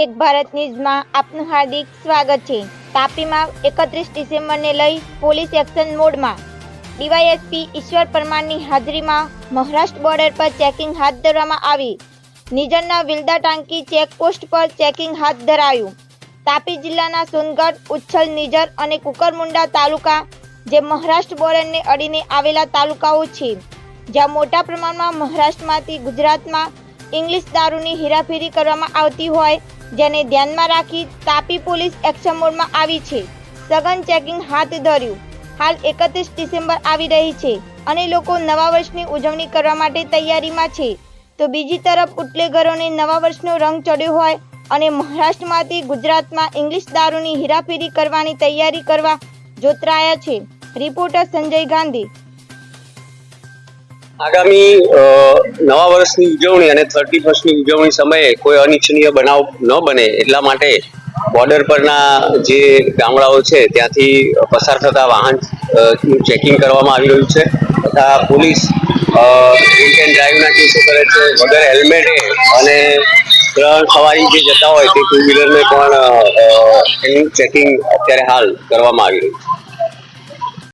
એક ભારત ન્યૂઝમાં આપનું હાર્દિક સ્વાગત છે. તાપીમાં એકત્રીસ ડિસેમ્બરને લઈ પોલીસ એક્શન મોડમાં. ડીવાયએસપી ઈશ્વર પરમારની હાજરીમાં મહારાષ્ટ્ર બોર્ડર પર ચેકિંગ હાથ ધરવામાં આવી. નિઝરના વિલદા ટાંકી ચેકપોસ્ટ પર ચેકિંગ હાથ ધરાયું. તાપી જિલ્લાના સોનગઢ, ઉચ્છલ નિઝર અને કુકરમુંડા તાલુકા, જે મહારાષ્ટ્ર બોર્ડરને અડીને આવેલા તાલુકાઓ છે. જ્યાં મોટા પ્રમાણમાં મહારાષ્ટ્રમાંથી ગુજરાતમાં ઇંગ્લિશ દારૂની હેરાફેરી કરવામાં આવતી હોય જેને ધ્યાનમાં રાખી તાપી પોલીસ એક્શન મોડમાં આવી છે. સઘન ચેકિંગ હાથ ધર્યું. હાલ એકત્રીસ ડિસેમ્બર આવી રહી છે અને લોકો નવા વર્ષની ઉજવણી કરવા માટે તૈયારીમાં છે. તો બીજી તરફ ઉટલેગરોને નવા વર્ષનો રંગ ચડ્યો હોય અને મહારાષ્ટ્રમાંથી ગુજરાતમાં ઇંગ્લિશ દારૂની હેરાફેરી કરવાની તૈયારી કરવા જોતરાયા છે. રિપોર્ટર સંજય ગાંધી આગામી નવા વર્ષની ઉજવણી અને થર્ટી ફર્સ્ટની ઉજવણી સમયે કોઈ અનિચ્છનીય બનાવ ન બને એટલા માટે બોર્ડર પરના જે ગામડાઓ છે ત્યાંથી પસાર થતા વાહન ચેકિંગ કરવામાં આવી રહ્યું છે તથા પોલીસ ડ્રિંક એન્ડ ડ્રાઈવના કેસો કરે છે, વગર હેલ્મેટે અને ત્રણ સવારી જે જતા હોય તે ટુ વ્હીલરને પણ એનું ચેકિંગ અત્યારે હાલ કરવામાં આવી રહ્યું છે.